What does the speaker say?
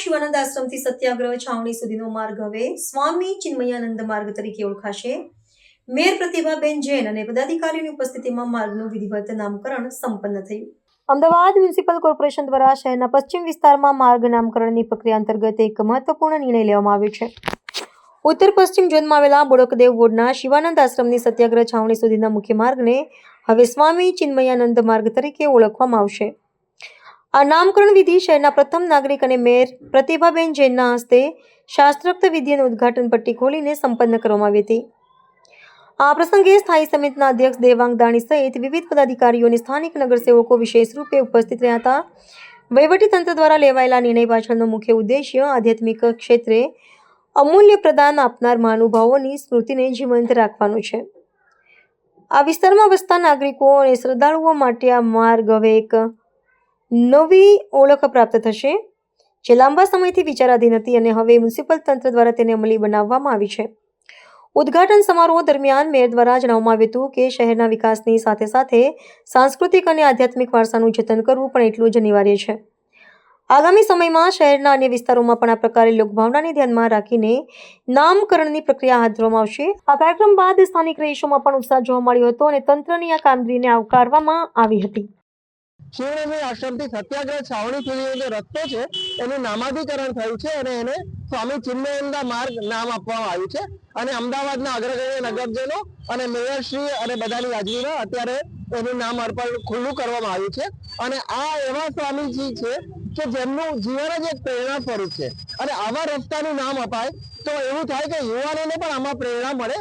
શિવાનંદ આશ્રમથી સત્યાગ્રહ છાવણી સુધીનો માર્ગ હવે સ્વામી ચિન્મયાનંદ માર્ગ તરીકે ઓળખાશે. મેયર પ્રતિભાબેન જૈન અને પદાધિકારીઓની ઉપસ્થિતિમાં માર્ગનું વિધિવત નામકરણ સંપન્ન થયું. અમદાવાદ મ્યુનિસિપલ કોર્પોરેશન દ્વારા શહેરના પશ્ચિમ વિસ્તારમાં માર્ગ નામકરણની પ્રક્રિયા અંતર્ગત એક મહત્વપૂર્ણ નિર્ણય લેવામાં આવ્યો છે. ઉત્તર પશ્ચિમ ઝોનમાં આવેલા બોડકદેવ વોર્ડના શિવાનંદ આશ્રમની સત્યાગ્રહ છાવણી સુધીના મુખ્ય માર્ગને હવે સ્વામી ચિન્મયાનંદ માર્ગ તરીકે ઓળખવામાં આવશે. આ નામકરણ વિધિ શહેરના પ્રથમ નાગરિક અને મેયર પ્રતિભાબેન જૈનના હસ્તે શાસ્ત્રોક્ત વિધિ અને ઉદ્ઘાટન પટ્ટી ખોલીને સંપન્ન કરવામાં આવી હતી. આ પ્રસંગે સ્થાયી સમિતિના અધ્યક્ષ દેવાંગ દાણી સહિત વિવિધ પદાધિકારીઓ અને સ્થાનિક નગરસેવકો વિશેષ રૂપે ઉપસ્થિત રહ્યા હતા. વહીવટીતંત્ર દ્વારા લેવાયેલા નિર્ણય પાછળનો મુખ્ય ઉદ્દેશ્ય આધ્યાત્મિક ક્ષેત્રે અમૂલ્ય પ્રદાન આપનાર મહાનુભાવોની સ્મૃતિને જીવંત રાખવાનું છે. આ વિસ્તારમાં વસતા નાગરિકો અને શ્રદ્ધાળુઓ માટે આ માર્ગ હવે એક નવી ઓળખ પ્રાપ્ત થશે. જે લાંબા સમયથી વિચારાધીન હતી અને હવે મ્યુનિસિપલ તંત્ર દ્વારા તેને અમલી બનાવવામાં આવી છે. ઉદ્ઘાટન સમારોહ દરમિયાન મેયર દ્વારા જણાવવામાં આવ્યું હતું કે શહેરના વિકાસની સાથે સાથે સાંસ્કૃતિક અને આધ્યાત્મિક વારસાનું જતન કરવું પણ એટલું જ અનિવાર્ય છે. આગામી સમયમાં શહેરના અન્ય વિસ્તારોમાં પણ આ પ્રકારે લોકભાવનાને ધ્યાનમાં રાખીને નામકરણની પ્રક્રિયા હાથ ધરવામાં આવશે. આ કાર્યક્રમ બાદ સ્થાનિક રહીશોમાં પણ ઉત્સાહ જોવા મળ્યો હતો અને તંત્રની આ કામગીરીને આવકારવામાં આવી હતી. શિવનગર આશ્રમથી સત્યાગ્રહ છાવણી સુધીનો જે રસ્તો છે, એનું નામાધિકરણ થયું છે અને એને સ્વામી ચિન્મયંદા માર્ગ નામ આપવામાં આવ્યું છે. અને અમદાવાદના અગ્રગણ્ય નગરજનો અને મેયરશ્રી અને બધાની હાજરીમાં અત્યારે એનું નામ અર્પણ ખુલ્લું કરવામાં આવ્યું છે. અને આ એવા સ્વામીજી છે કે જેમનું જીવન જ એક પ્રેરણા સ્વરૂપ છે. અને આવા રસ્તાનું નામ અપાય તો એવું થાય કે યુવાનોને પણ આમાં પ્રેરણા મળે